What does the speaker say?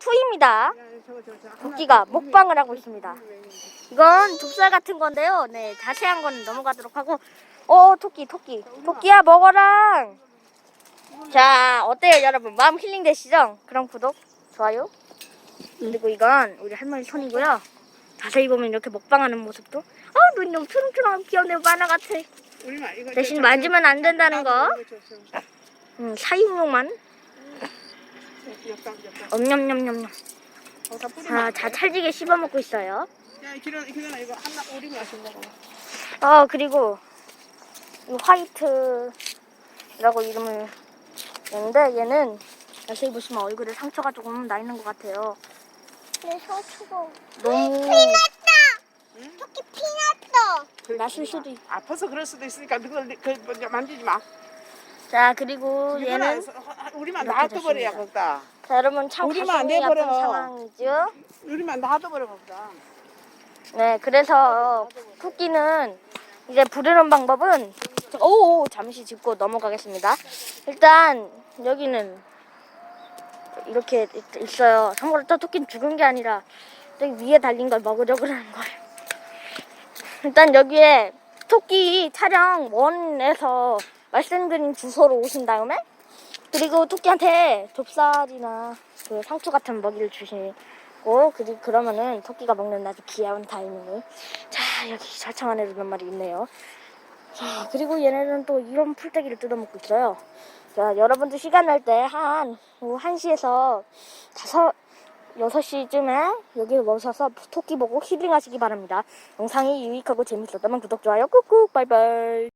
2입니다. 도끼가 먹방을 하고 있습니다. 이건 좁쌀 같은 건데요. 네, 자세한 건 넘어가도록 하고. 어, 토끼, 토끼. 토끼야, 먹어라. 자, 어때요, 여러분? 마음 힐링 되시죠? 그럼 구독, 좋아요. 그리고 이건 우리 할머니 손이고요. 자세히 보면 이렇게 먹방하는 모습도. 아, 눈이 너무 초롱초롱 귀여운 애 만화 같아. 대신 만지면 안 된다는 거. 음, 사육용만. 엄냠냠냠냠. 자, 자, 찰지게 씹어 먹고 있어요. 야, 기런 기런아 이거 하나 우리 마신 거 봐. 어 그리고 이 화이트라고 이름을 냈는데 얘는 자세히 보시면 얼굴에 상처가 조금 나 있는 것 같아요. 내 상처가 너무 토끼 피났어. 났을 수도 있. 아파서 그럴 수도 있으니까 그걸 그 만지지 마. 자 그리고 얘는 우리만 놔둬버려야. 거다. 자 여러분 참 우리만 안 가슴이 아픈 돼버려. 상황이죠. 우리만 놔둬버려 거다. 네 그래서 토끼는 이제 부르는 방법은 오 잠시 짚고 넘어가겠습니다. 일단 여기는 이렇게 있- 있어요. 참고로 또 토끼는 죽은 게 아니라 저기 위에 달린 걸 먹으려고 하는 거예요. 일단 여기에 토끼 촬영 원에서 말씀드린 주소로 오신 다음에 그리고 토끼한테 좁쌀이나 그 상추 같은 먹이를 주시고 그리 그러면은 토끼가 먹는 아주 귀여운 타이밍을 자 여기 자청 안에도 몇 마리 있네요. 자 그리고 얘네는 또 이런 풀떼기를 뜯어먹고 있어요. 자 여러분들 시간 날 때한 1시에서 다섯 6시쯤에 여기 오셔서 토끼 보고 힐링하시기 바랍니다. 영상이 유익하고 재밌었다면 구독, 좋아요 꾹꾹 바이바이